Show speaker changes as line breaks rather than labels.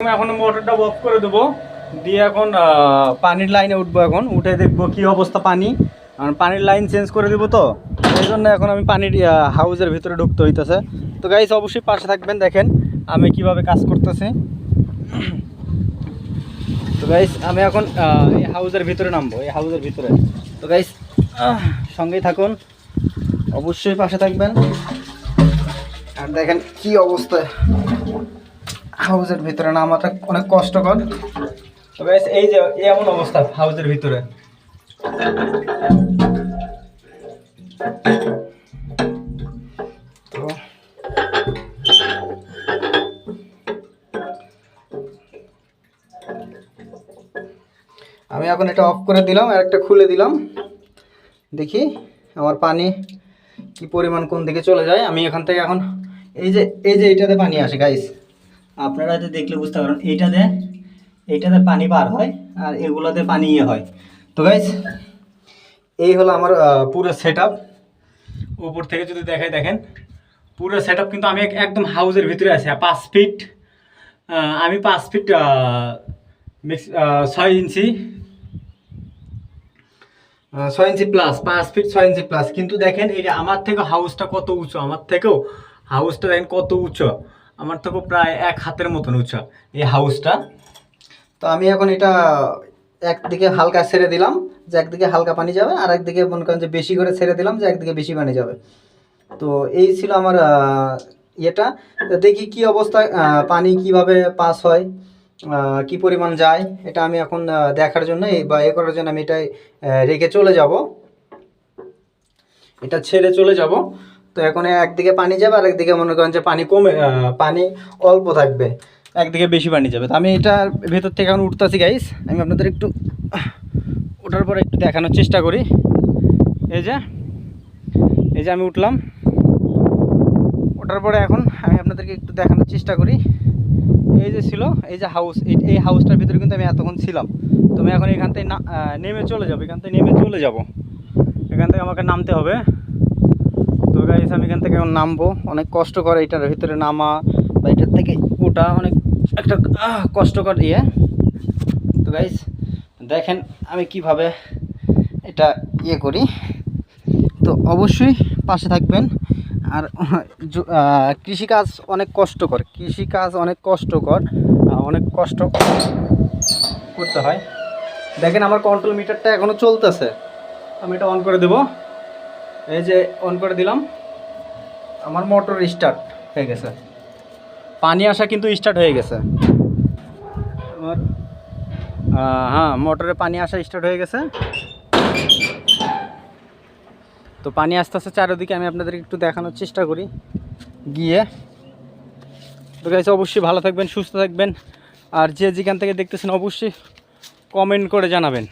এখন মোটরটা অফ করে দেবো। দিয়ে এখন পানির লাইনে উঠবো এখন। উঠে দেখব কি অবস্থা পানি। আর পানির লাইন চেঞ্জ করে দেবো তো। এই জন্য এখন আমি পানির হাউজের ভিতরে ঢুকতে হইতেছে। তো গাইস অবশ্যই পাশে থাকবেন, দেখেন আমি কীভাবে কাজ করতেছি। তো গাইস আমি এখন এই হাউজের ভিতরে নামবো, এই হাউজের ভিতরে। তো গাইস সঙ্গেই থাকুন। অবশ্যই পাশে থাকবেন। আর দেখেন কি অবস্থা। হাউজের ভিতরে না নামাটা অনেক কষ্টকর তো গাইস এই যে এমন অবস্থা হাউজের ভিতরে। তো আমি এখন এটা অফ করে দিলাম, আর একটা খুলে দিলাম। দেখি আমার পানি কি পরিমাণ কোন দিকে চলে যায়। আমি এখান থেকে এখন, এই যে এই যে এইটাতে পানি আসে গাইস আপনারা হয়তো দেখলে বুঝতে পারেন এইটাতে এইটাতে পানি বার হয় আর এগুলোতে পানি ইয়ে হয়। তো গাইস এই হলো আমার পুরো সেট আপ উপর থেকে যদি দেখাই, দেখেন, পুরো সেট কিন্তু আমি একদম হাউজের ভিতরে আছি পাঁচ ফিট আমি পাঁচ ফিট ছয় ইঞ্চি ছয় ইঞ্চি প্লাস পাঁচ ফিট ছয় ইঞ্চি প্লাস কিন্তু দেখেন, এই আমার থেকে হাউসটা কত উঁচু, আমার থেকেও হাউসটা দেখেন কত উঁচু। আমার থেকেও প্রায় এক হাতের মতন উঁচু এই হাউসটা। তো আমি এখন এটা একদিকে হালকা ছেড়ে দিলাম যে একদিকে হালকা পানি যাবে আর একদিকে মনে করেন যে বেশি করে ছেড়ে দিলাম যে একদিকে বেশি পানি যাবে। তো এই ছিল আমার ইয়েটা। তো দেখি কি অবস্থায় আহ, পানি কীভাবে পাস হয় কি পরিমাণ যায় এটা আমি এখন দেখার জন্য বা এ করার জন্য আমি এটাই রেখে চলে যাব। এটা ছেড়ে চলে যাব। তো এখন একদিকে পানি যাবে আর একদিকে মনে করেন যে পানি কমে পানি অল্প থাকবে। একদিকে বেশি পানি যাবে। তো আমি এটার ভেতর থেকে এখন উঠতেছি গাইস আমি আপনাদের একটু ওঠার পরে একটু দেখানোর চেষ্টা করি। এই যে এই যে আমি উঠলাম। ওঠার পরে এখন আমি আপনাদেরকে একটু দেখানোর চেষ্টা করি। এই যে ছিল, এই যে হাউস এই হাউসটার ভিতরে কিন্তু আমি এতক্ষণ ছিলাম। তো আমি এখন এখান থেকে নেমে চলে যাব, এখান থেকে নেমে চলে যাব। এখান থেকে আমাকে নামতে হবে। তো গাইস আমি এখান থেকে এখন নামবো। অনেক কষ্ট করে এটার ভিতরে নামা বা এটার থেকে ওটা অনেক একটা কষ্টকর ইয়ে। তো গাইস দেখেন আমি কীভাবে এটা ইয়ে করি। তো অবশ্যই পাশে থাকবেন। আর কৃষিকাজ অনেক কষ্টকর, কৃষিকাজ অনেক কষ্টকর অনেক কষ্ট করতে হয়। দেখেন আমার কন্ট্রোল মিটারটা এখনও চলতেছে। আমি এটা অন করে দেব। এই যে অন করে দিলাম। আমার মোটর স্টার্ট হয়ে গেছে। পানি আসা কিন্তু স্টার্ট হয়ে গেছে। আমার হ্যাঁ মোটরে পানি আসা স্টার্ট হয়ে গেছে। তো পানি আস্তে আস্তে চারিদিকে আমি আপনাদেরকে একটু দেখানোর চেষ্টা করি। গিয়ে। তো গাইছে অবশ্যই ভালো থাকবেন, সুস্থ থাকবেন। আর যে যেখান থেকে দেখতেছেন, অবশ্যই কমেন্ট করে জানাবেন।